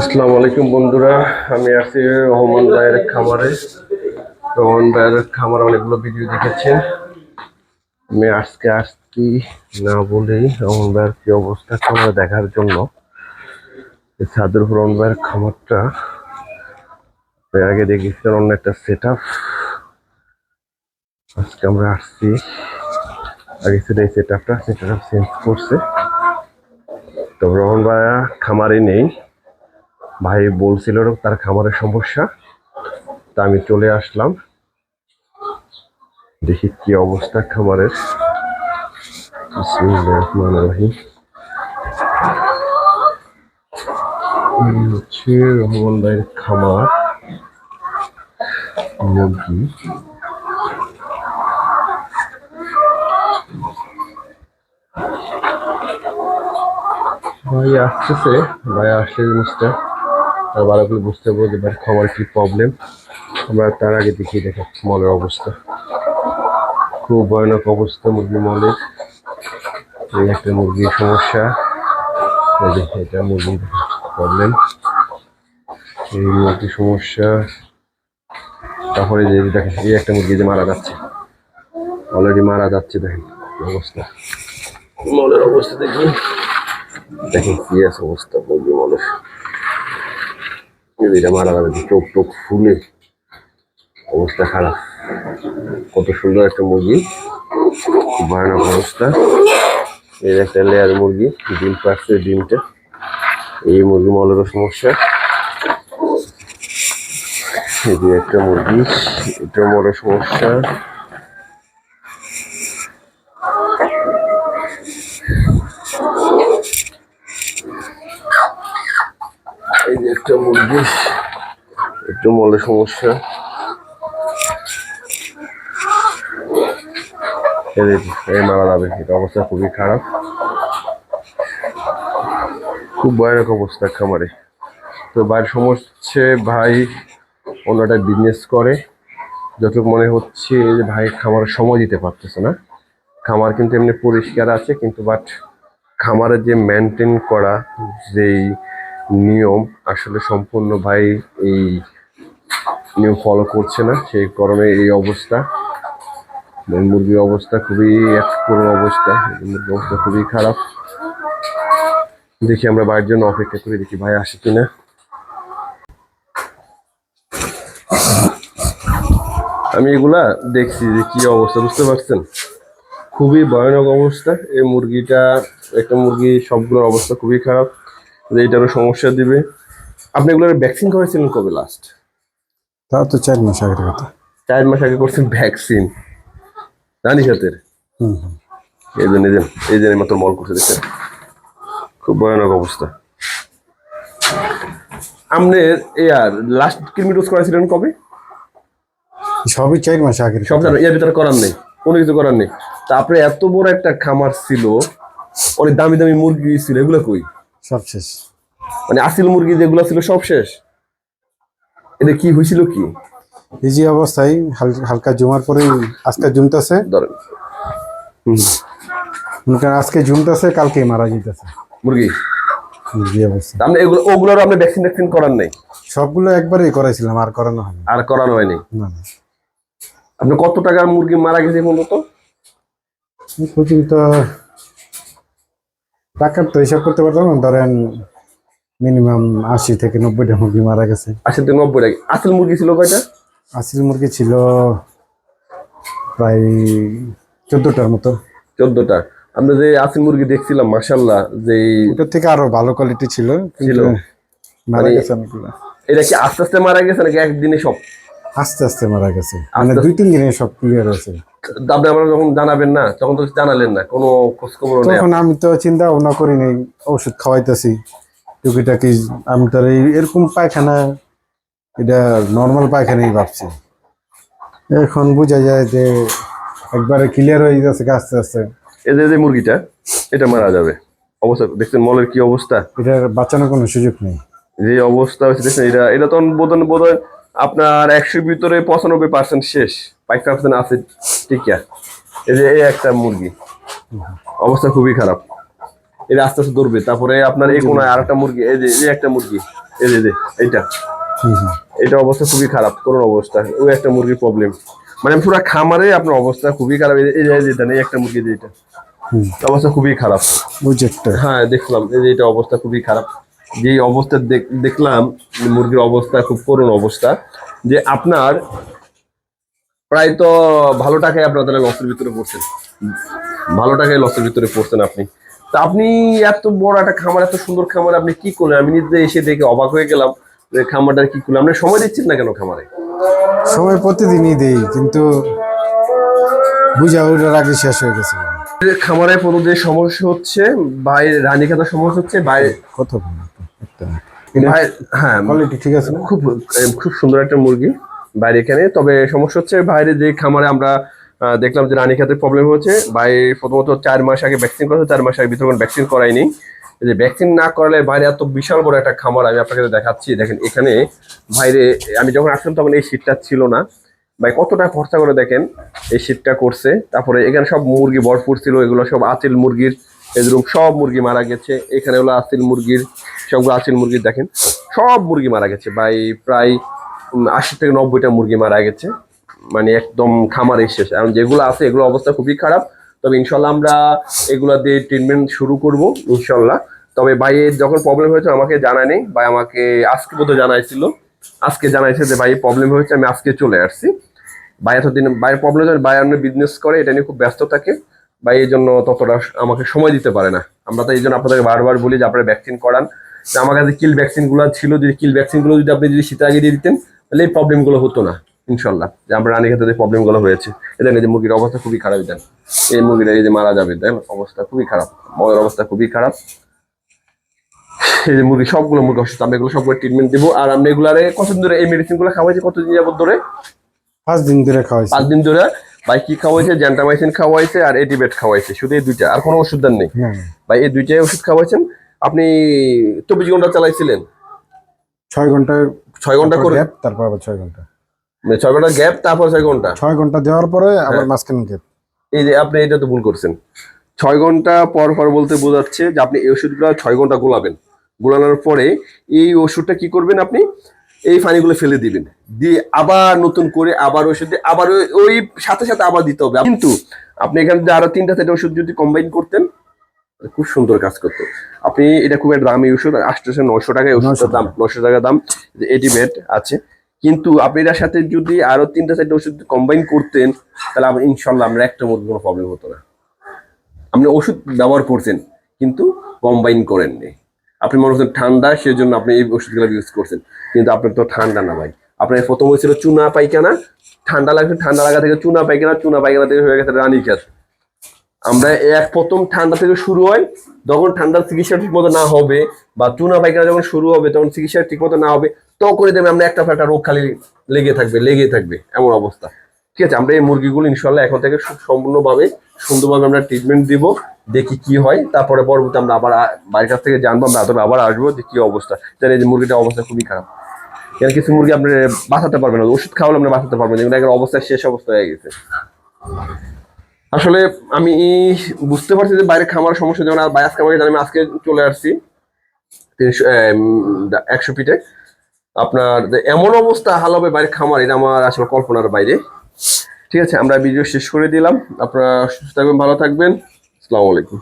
আসসালামু আলাইকুম বন্ধুরা, আমি আছি রহমান ভাইয়ের খামারে। রহমান ভাইয়ের খামারে অনেকগুলো ভিডিও দেখেছেন আমি আজকে আসছি না বলেই রহমান ভাইয়ের কি অবস্থা খামার দেখার জন্য। সাদুর রহমান ভাইয়ের খামারটা। আগে দেখেছিলাম অন্য একটা সেট আজকে আমরা আসছি। আগে সেটা এই সেট আপটা সেট আপ চেঞ্জ করছে। তো রহমান ভাইয়া খামারে নেই। ভাই বলছিল তার খামারের সমস্যা, তা আমি চলে আসলাম। দেখি কি অবস্থা খামারের। হচ্ছে রহমান ভাইয়ের খামার, মুরগি। ভাই আসতেছে, ভাই আসলে জিনিসটা আর ভালো করে বুঝতে পারব যে ভাই খাবার কি প্রবলেম আমরা তার আগে দেখিয়ে দেখাচ্ছি মলের অবস্থা। খুব ভয়ানক অবস্থা মুরগি মলের এই একটা মুরগির সমস্যা। এটা মুরগির প্রবলেম এই মুরগির সমস্যা। তারপরে যে দেখেন এই একটা মুরগি যে মারা যাচ্ছে। অলরেডি মারা যাচ্ছে দেখেন অবস্থা। মলের অবস্থা দেখি। দেখেন কি আছে অবস্থা মুরগি মানুষ এটা মারা যাবে চোখ টোক ফুলে অবস্থা খারাপ। কত সুন্দর একটা মুরগি, ভয়ানক অবস্থা। এই একটা লেয়ার মুরগি, ডিম পাচ্ছে ডিমটা। এই মুরগি মলেরও সমস্যা। এই একটা মুরগি এটা মলের সমস্যা। এই যে একটা মুরগি, একটু মলের সমস্যা। এই মারা যাবে, এটা অবস্থা খুবই খারাপ। খুব ভয়ানক অবস্থা খামারে। তো ভাইয়ের সমস্যা, ভাই অন্যটা বিজনেস করে। যতটুকু মনে হচ্ছে যে ভাই, খামারে সময় দিতে পারতেছে না। খামার কিন্তু এমনি পরিষ্কার আছে, কিন্তু বাট খামারের যে মেনটেন করা, যেই নিয়ম আসলে সম্পূর্ণ ভাই এই নিয়ম ফলো করছে না, সেই কারণে এই অবস্থা। মুরগির অবস্থা খুবই এক করুণ অবস্থা, মুরগির অবস্থা খুবই খারাপ। দেখি আমরা ভাইয়ের জন্য অপেক্ষা করি, দেখি ভাই আসে কিনা। আমি এগুলা দেখছি যে কি অবস্থা, বুঝতে পারছেন? খুবই ভয়ানক অবস্থা। এই মুরগিটা, একটা মুরগি, সবগুলোর অবস্থা খুবই খারাপ। যে এটারও সমস্যা দিবে। আপনি এগুলোর ভ্যাকসিন করেছিলেন কবে লাস্ট তাও তো চার মাস আগের কথা। চার মাস আগে করছেন ভ্যাকসিন রানী সাথের। এই জন্য এই জন্য মাত্র মল করছে দেখছেন? খুব ভয়ানক অবস্থা। আপনি আর লাস্ট ডোজ করেছিলেন কবে? সবই চার মাস আগে সব এর ভিতরে করার নেই কোনো কিছু করার নেই। তা আপনি এত বড় একটা খামার ছিল অনেক দামি দামি মুরগি ছিল এগুলো কই? সব শেষ। মানে আসিল মুরগি যেগুলো ছিল সব শেষ? এটা কি হয়েছিল কি? এই যে অবস্থায় হাল- হালকা জমার পরে আজকে জমতেছে। ধরেন। মনে আজকে জমতেছে কালকে মারা যেতেছে। মুরগি? অবস্থা। আপনি এগুলো ওগুলোর আপনি ভ্যাকসিন ভ্যাকসিন করার নেই? সবগুলো একবারেই করাইছিলাম আর করানো হয়নি। আর করানো হয়নি? না আপনি কত টাকার মুরগি মারা গেছে মূলত টাকার তো হিসাব করতে পারতাম না ধরেন মিনিমাম আশি থেকে নব্বইটা মুরগি মারা গেছে। আশি থেকে নব্বই টাকা আসল মুরগি ছিল কয়টা? আশির মুরগি ছিল প্রায় চোদ্দটার মতো। চোদ্দটা। আমরা যে আসল মুরগি দেখছিলাম মাসাল্লাহ যে ওটার থেকে আরও ভালো কোয়ালিটি ছিল ছিল। মারা মানে- গেছে অনেকগুলো। এটা কি আস্তে আস্তে মারা গেছে নাকি একদিনে সব? আস্তে আস্তে মারা গেছে। মানে দুই তিন দিনে সব ক্লিয়ার হয়েছে। আপনি আমরা যখন জানাবেন না তখন তো জানালেন না কোনো খোঁজ খবর নেই। তখন আমি তো চিন্তা ভাবনা করি নাই ওষুধ খাওয়াইতেছি টুকিটাকি আমি তো এরকম পায়খানা এটা নর্মাল পায়খানাই ভাবছি। এখন বোঝা যায় যে একবারে ক্লিয়ার হয়ে যাচ্ছে আস্তে আস্তে। এই যে মুরগিটা এটা মারা যাবে। অবস্থা দেখছেন মলের কি অবস্থা? এটার বাঁচানোর কোনো সুযোগ নেই। যে অবস্থা হচ্ছে দেখছেন এটা এটা তখন বোধন বোধ আপনার একশোর ভিতরে পঁচানব্বই পার্সেন্ট শেষ। পার্সেন্ট আছে ঠিক আছে। এই যে এই একটা মুরগি। অবস্থা খুবই খারাপ। এটা আস্তে আস্তে ধরবে। তারপরে আপনার এই কোনায় আর একটা মুরগি এই যে এই একটা মুরগি। এই যে, এইটা। এটা অবস্থা খুবই খারাপ। করুন অবস্থা। ওই একটা মুরগির প্রবলেম মানে পুরো খামারে আপনার অবস্থা খুবই খারাপ। এই যে- এই যে যেটা নেই একটা মুরগি যেটা হুম। অবস্থা খুবই খারাপ। হ্যাঁ দেখলাম। এই যে এটা অবস্থা খুবই খারাপ। যে অবস্থা দেখ- দেখলাম মুরগির অবস্থা খুব করুণ অবস্থা যে আপনার প্রায় তো ভালো টাকায় আপনার তাহলে লসের ভিতরে পড়ছেন। ভালো টাকায় লসের ভিতরে পড়ছেন আপনি। তা আপনি এত বড় একটা খামার এত সুন্দর খামার আপনি কি করলেন? আমি নিজে এসে দেখে অবাক হয়ে গেলাম যে খামারটা কি করলেন? আপনি সময় দিচ্ছেন না কেন খামারে? সময় প্রতিদিনই দেই কিন্তু বুঝা ওঠার আগে শেষ হয়ে গেছে। খামারে কোনো যে সমস্যা হচ্ছে বাইরে রানী খাতার সমস্যা হচ্ছে বাইরে কত হ্যাঁ কোয়ালিটি ঠিক আছে? খুব খুব সুন্দর একটা মুরগি বাইরে এখানে। তবে সমস্যা হচ্ছে বাইরে যে খামারে আমরা দেখলাম যে রানী খাতের প্রবলেম হচ্ছে। বাইরে প্রথমত চার মাস আগে ভ্যাকসিন করেছে চার মাস আগে ভিতরে কোনো ভ্যাকসিন করায়নি। যে ভ্যাকসিন না করালে বাইরে এত বিশাল বড় একটা খামার আমি আপনাকে দেখাচ্ছি। দেখেন এখানে বাইরে আমি যখন আসলাম তখন এই শীতটা ছিল না। ভাই কতটা খরচা করে দেখেন এই শীতটা করছে। তারপরে এখানে সব মুরগি ভরপুর ছিল এগুলো সব আচিল মুরগির এরকম সব মুরগি মারা গেছে। এখানে হলো আচিল মুরগির সবগুলো আচিল মুরগির দেখেন, সব মুরগি মারা গেছে, ভাই প্রায় আশি থেকে নব্বইটা মুরগি মারা গেছে মানে একদম খামারে শেষ। এখন যেগুলো আছে, এগুলো অবস্থা খুবই খারাপ, তবে ইনশাল্লাহ আমরা এগুলা দিয়ে ট্রিটমেন্ট শুরু করব, ইনশাল্লাহ। তবে ভাইয়ের যখন প্রবলেম হয়েছে, আমাকে জানায়নি ভাই আমাকে আজকে বোধহয় জানাইছিল। আজকে জানাইছে যে, ভাই প্রবলেম হয়েছে, আমি আজকে চলে আসছি। ভাই, এতদিন ভাইয়ের প্রবলেম ভাই আপনি বিজনেস করে, এটা নিয়ে খুব ব্যস্ত থাকে। ভাই, এই জন্য ততটা আমাকে সময় দিতে পারে না। আমরা তো এই জন্য আপনাদেরকে বারবার বলি যে, আপনারা ভ্যাকসিন করান। যে আমার কাছে কিল ভ্যাকসিনগুলো ছিল যদি কিল ভ্যাকসিনগুলো যদি আপনি যদি শীতের আগে দিয়ে দিতেন তাহলে এই প্রবলেমগুলো হতো না ইনশাল্লাহ যে আমরা রানী ক্ষেত্রে যে প্রবলেমগুলো হয়েছে। এটা যে মুরগির অবস্থা খুবই খারাপ দেন। এই মুরগিটা এই যে মারা যাবে দেন অবস্থা খুবই খারাপ। ময়ের অবস্থা খুবই খারাপ। এই যে মুরগি সবগুলো মুরগি অসুস্থ আমরা এগুলো সবগুলো ট্রিটমেন্ট দিব। আর আমরা এগুলারে কতদিন ধরে এই মেডিসিনগুলো খাওয়াইছি কতদিন যাবত ধরে? পাঁচ দিন ধরে খাওয়াইছি। পাঁচ দিন ধরে। ভাই কি খাওয়াইছে? জ্যান্টামাইসিন খাওয়াইছে আর এটিবেট খাওয়াইছে। শুধু এই দুইটা আর কোনো ওষুধ দেন নেই। ভাই এই দুইটাই ওষুধ খাওয়াইছেন। আপনি চব্বিশ ঘণ্টা চালাইছিলেন? ছয় ঘণ্টা ছয় ঘণ্টা করে গ্যাপ তারপর আবার ছয় ঘণ্টা। মানে ছয় ঘণ্টা গ্যাপ তারপর ছয় ঘণ্টা? ছয় ঘণ্টা দেওয়ার পরে আবার হ্যাঁ। মাঝখানে গ্যাপ এই যে আপনি এটা তো ভুল করছেন। ছয় ঘণ্টা পর পর বলতে বোঝাচ্ছে যে আপনি এই ওষুধগুলো ছয় ঘণ্টা গোলাবেন। গোলানোর পরে এই ওষুধটা কি করবেন আপনি? এই পানিগুলো ফেলে দিবেন। দিয়ে আবার নতুন করে আবার ওষুধ দিয়ে আবার ওই- ওই সাথে সাথে আবার দিতে হবে। কিন্তু আপনি এখানে আরও তিনটা চারটা ওষুধ যদি কম্বাইন করতেন খুব সুন্দর কাজ করতো। আপনি এটা খুব একটা দামি ওষুধ আসতেছে নশো টাকায় ওষুধের দাম নশো টাকা দাম এটি বেড আছে। কিন্তু আপনি এটার সাথে যদি আরও তিনটা চারটা ওষুধ কম্বাইন করতেন তাহলে আপনি ইনশাল্লাহ আমরা একটা মধ্যে কোনো প্রবলেম হতো না। আপনি ওষুধ ব্যবহার করছেন কিন্তু কম্বাইন করেননি। আপনি মনে হচ্ছেন ঠান্ডা সেই জন্য আপনি এই ওষুধগুলো ইউজ করছেন। কিন্তু আপনার তো ঠান্ডা না ভাই। আপনার প্রথম হয়েছিল চুনা পায়খানা। ঠান্ডা লাগছে ঠান্ডা লাগা থেকে চুনা পায়খানা চুনা পায়খানা থেকে হয়ে গেছে রানী খেত। আমরা এক প্রথম ঠান্ডা থেকে শুরু হয়, যখন ঠান্ডার চিকিৎসা ঠিক মতো না হবে বা চুনা পায়খানা যখন শুরু হবে, তখন চিকিৎসা ঠিক মতো না হবে, তখনই দেবে আমরা একটা একটা রোগ খালি লেগে থাকবে লেগে থাকবে, এমন অবস্থা। ঠিক আছে, আমরা এই মুরগিগুলো ইনশাল্লাহ এখন থেকে সম্পূর্ণভাবে, সুন্দরভাবে আমরা ট্রিটমেন্ট দিব, দেখি কি হয়, তারপরে পরবর্তী আমরা আবার বাড়ির কাছ থেকে জানব, আমরা তবে আবার আসব, যে কি অবস্থা। তাহলে এই যে মুরগিটার অবস্থা খুবই খারাপ। কেন কিছু মুরগি আপনি বাঁচাতে পারবেন না, ওষুধ খাওয়ালে আপনি বাঁচাতে পারবেন না এগুলো অবস্থা শেষ অবস্থা হয়ে গেছে। আসলে আমি বুঝতে পারছি যে বাইরে খামার সমস্যা, যেমন আর খামারে জানি, আমি আজকে চলে আসছি তিনশো একশো ফিটে আপনার এমন অবস্থা, হাল হবে বাইরে খামার, এটা আমার আসলে কল্পনার বাইরে। ঠিক আছে, আমরা ভিডিও শেষ করে দিলাম। আপনারা সুস্থ থাকবেন, ভালো থাকবেন। আসসালামু আলাইকুম।